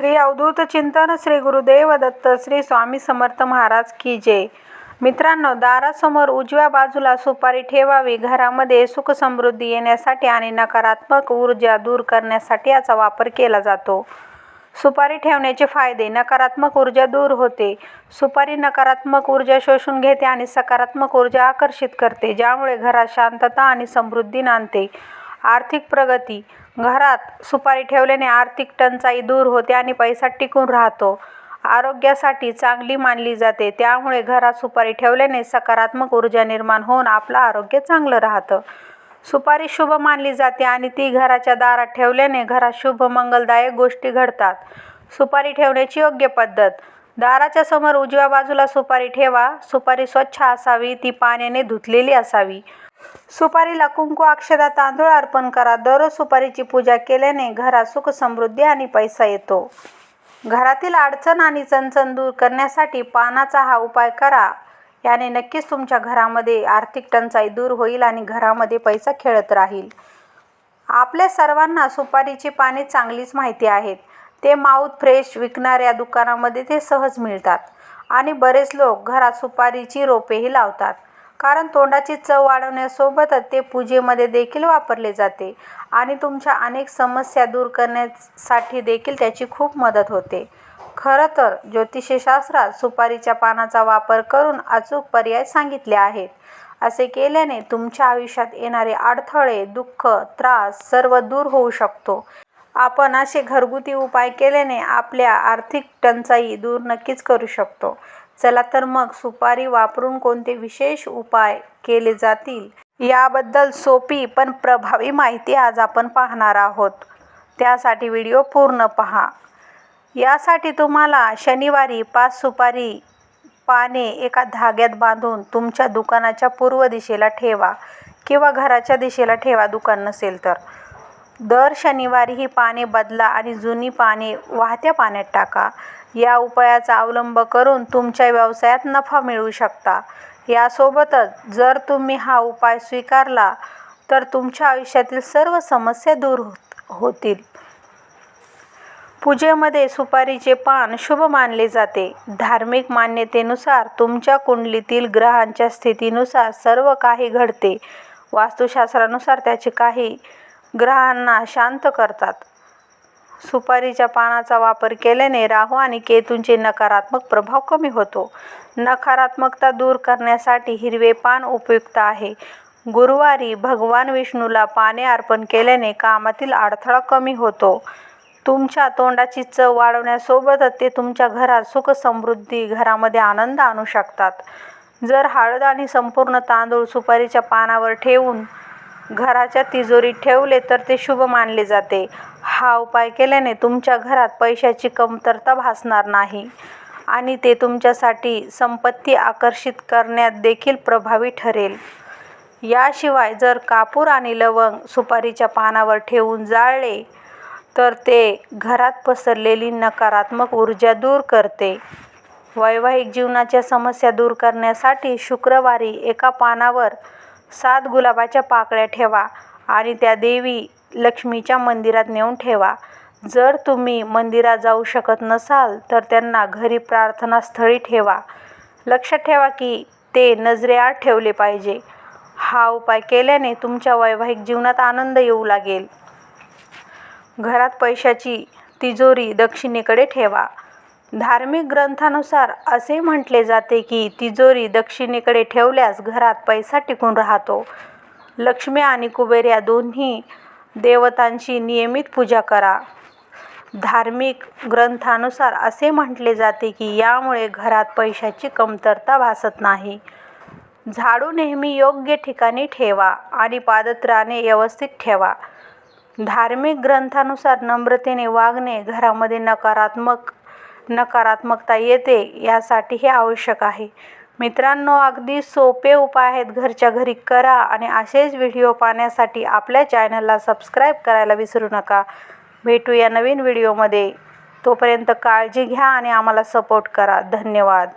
श्री अवधूत चिंतन श्री गुरुदेव दत्त श्री स्वामी समर्थ महाराज की जय. मित्रांनो दारासमोर उजव्या बाजूला सुपारी ठेवावी घरामध्ये सुख समृद्धी येण्यासाठी आणि नकारात्मक ऊर्जा दूर करण्यासाठी याचा वापर केला जातो. सुपारी ठेवण्याचे फायदे नकारात्मक ऊर्जा दूर होते. सुपारी नकारात्मक ऊर्जा शोषून घेते आणि सकारात्मक ऊर्जा आकर्षित करते ज्यामुळे घरात शांतता आणि समृद्धी नांदते. आर्थिक प्रगती घरात सुपारी ठेवल्याने आर्थिक टंचाई दूर होते आणि पैसा टिकून राहतो. आरोग्यासाठी चांगली मानली जाते. त्यामुळे घरात सुपारी ठेवल्याने सकारात्मक ऊर्जा निर्माण होऊन आपलं आरोग्य चांगलं राहतं. सुपारी शुभ मानली जाते आणि ती घराच्या दारात ठेवल्याने घरात शुभ मंगलदायक गोष्टी घडतात. सुपारी ठेवण्याची योग्य पद्धत. दाराच्या समोर उजव्या बाजूला सुपारी ठेवा. सुपारी स्वच्छ असावी ती पाण्याने धुतलेली असावी. सुपारीला कुंकू अक्षदा तांदूळ अर्पण करा. दररोज सुपारीची पूजा केल्याने घरात सुख समृद्धी आणि पैसा येतो. घरातील अडचण आणि चणचण दूर करण्यासाठी पानाचा हा उपाय करा. याने नक्कीच तुमच्या घरामध्ये आर्थिक टंचाई दूर होईल आणि घरामध्ये पैसा खेळत राहील. आपल्या सर्वांना सुपारीची पाने चांगलीच माहिती आहेत. ते माउथ फ्रेश विकणाऱ्या दुकानामध्ये ते सहज मिळतात. आणि बरेच लोक घरात सुपारीची रोपेही लावतात. कारण तोंडाची चव वाढवण्यासोबतच ते पूजेमध्ये देखील वापरले जाते आणि तुमच्या अनेक समस्या दूर करण्यासाठी देखील त्याची खूप मदत होते. खरं तर ज्योतिषशास्त्रात सुपारीच्या पानाचा वापर करून अचूक पर्याय सांगितले आहेत. असे केल्याने तुमच्या आयुष्यात येणारे अडथळे दुःख त्रास सर्व दूर होऊ शकतो. आपण असे घरगुती उपाय केल्याने आपल्या आर्थिक टंचाई दूर नक्कीच करू शकतो. चला तर मग सुपारी वापरून कोणते विशेष उपाय केले जातील? याबद्दल सोपी पण प्रभावी माहिती आज आपण पाहणार आहोत. त्यासाठी व्हिडिओ पूर्ण पहा. यासाठी तुम्हाला शनिवारी पाच सुपारी पाने एका धाग्यात बांधून तुमच्या दुकानाच्या पूर्व दिशेला ठेवा किंवा घराच्या दिशेला ठेवा दुकान नसेल तर. दर शनिवारी ही पाने बदला आणि जुनी पाने वाहत्या पाण्यात टाका. या उपायाचा अवलंब करून तुमच्या व्यवसायात नफा मिळवू शकता. यासोबतच जर तुम्ही हा उपाय स्वीकारला तर तुमच्या आयुष्यातील सर्व समस्या दूर होतील. पूजेमध्ये सुपारीचे पान शुभ मानले जाते. धार्मिक मान्यतेनुसार तुमच्या कुंडलीतील ग्रहांच्या स्थितीनुसार सर्व काही घडते. वास्तुशास्त्रानुसार त्याचे काही ग्रहांना शांत करतात. सुपारीच्या पानाचा वापर केल्याने राहू आणि केतूंचे नकारात्मक प्रभाव कमी होतो. नकारात्मकता दूर करण्यासाठी हिरवे पान उपयुक्त आहे. गुरुवारी भगवान विष्णूला पाने अर्पण केल्याने कामातील अडथळा कमी होतो. तुमच्या तोंडाची चव वाढवण्यासोबतच ते तुमच्या घरात सुख समृद्धी घरामध्ये आनंद आणू शकतात. जर हळद आणि संपूर्ण तांदूळ सुपारीच्या पानावर ठेवून घराच्या तिजोरीत ठेवले तर ते शुभ मानले जाते. हा उपाय केल्याने तुमच्या घरात पैशाची कमतरता भासणार नाही. आणि ते तुमच्यासाठी संपत्ती आकर्षित करण्यात देखील प्रभावी ठरेल. याशिवाय जर कापूर आणि लवंग सुपारीच्या पानावर ठेवून जाळले तर ते घरात पसरलेली नकारात्मक ऊर्जा दूर करते. वैवाहिक जीवनाच्या समस्या दूर करण्यासाठी शुक्रवारी एका पानावर सात गुलाबाच्या पाकळ्या ठेवा आणि त्या देवी लक्ष्मीच्या मंदिरात नेऊन ठेवा. जर तुम्ही मंदिरात जाऊ शकत नसाल तर त्यांना घरी प्रार्थनास्थळी ठेवा. लक्षात ठेवा की ते नजरेआड ठेवले पाहिजे. हा उपाय केल्याने तुमच्या वैवाहिक जीवनात आनंद येऊ लागेल. घरात पैशाची तिजोरी दक्षिणेकडे ठेवा. धार्मिक ग्रंथानुसार असे म्हटले जाते की तिजोरी दक्षिणेकडे ठेवल्यास घरात पैसा टिकून राहतो. लक्ष्मी आणि कुबेर या दोन्ही देवतांची नियमित पूजा करा. धार्मिक ग्रंथानुसार असे म्हटले जाते की यामुळे घरात पैशाची कमतरता भासत नाही. झाडू नेहमी योग्य ठिकाणी ठेवा आणि पादत्राणे व्यवस्थित ठेवा. धार्मिक ग्रंथानुसार नम्रतेने वागणे घरामध्ये नकारात्मक नकारात्मकता येते यासाठी हे आवश्यक आहे. मित्रांनो अगदी सोपे उपाय आहेत. घरच्या घरी करा आणि असेच व्हिडिओ पाहण्यासाठी आपल्या चॅनलला सबस्क्राईब करायला विसरू नका. भेटूया नवीन व्हिडिओमध्ये. तोपर्यंत काळजी घ्या आणि आम्हाला सपोर्ट करा. धन्यवाद.